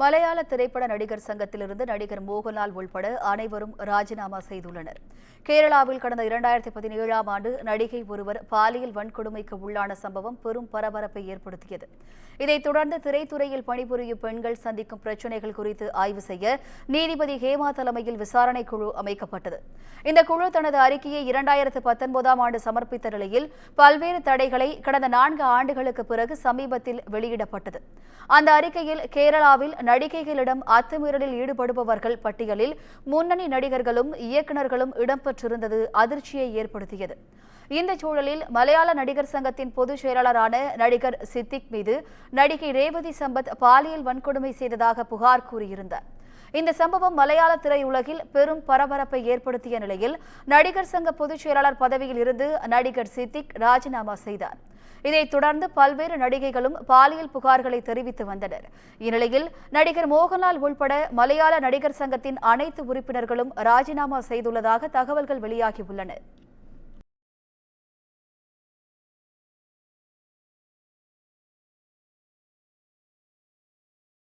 மலையாள திரைப்பட நடிகர் சங்கத்திலிருந்து நடிகர் மோகன்லால் உள்பட அனைவரும் ராஜினாமா செய்துள்ளனர். கேரளாவில் கடந்த இரண்டாயிரத்தி பதினேழாம் ஆண்டு நடிகை ஒருவர் பாலியல் வன்கொடுமைக்கு உள்ளான சம்பவம் பெரும் பரபரப்பை ஏற்படுத்தியது. இதைத் தொடர்ந்து திரைத்துறையில் பணிபுரியும் பெண்கள் சந்திக்கும் பிரச்சினைகள் குறித்து ஆய்வு செய்ய நீதிபதி ஹேமா தலைமையில் விசாரணை குழு அமைக்கப்பட்டது. இந்த குழு தனது அறிக்கையை இரண்டாயிரத்து பத்தொன்பதாம் ஆண்டு சமர்ப்பித்த நிலையில் பல்வேறு தடைகளை கடந்த நான்கு ஆண்டுகளுக்கு பிறகு சமீபத்தில் வெளியிடப்பட்டது. அந்த அறிக்கையில் கேரளாவில் நடிகைகளிடம் அத்துமீறலில் ஈடுபடுபவர்கள் பட்டியலில் முன்னணி நடிகர்களும் இயக்குநர்களும் இடம்பெற்றிருந்தது அதிர்ச்சியை ஏற்படுத்தியது. இந்த சூழலில் மலையாள நடிகர் சங்கத்தின் பொதுச் செயலாளரான நடிகர் சித்திக் மீது நடிகை ரேவதி சம்பத் பாலியல் வன்கொடுமை செய்ததாக புகார் கூறியிருந்தார். இந்த சம்பவம் மலையாள திரையுலகில் பெரும் பரபரப்பை ஏற்படுத்திய நிலையில் நடிகர் சங்க பொதுச் செயலாளர் பதவியில் இருந்து நடிகர் சித்திக் ராஜினாமா செய்தார். இதைத் தொடர்ந்து பல்வேறு நடிகைகளும் பாலியல் புகார்களை தெரிவித்து வந்தனர். இந்நிலையில் நடிகர் மோகன்லால் உள்பட மலையாள நடிகர் சங்கத்தின் அனைத்து உறுப்பினர்களும் ராஜினாமா செய்துள்ளதாக தகவல்கள் வெளியாகியுள்ளன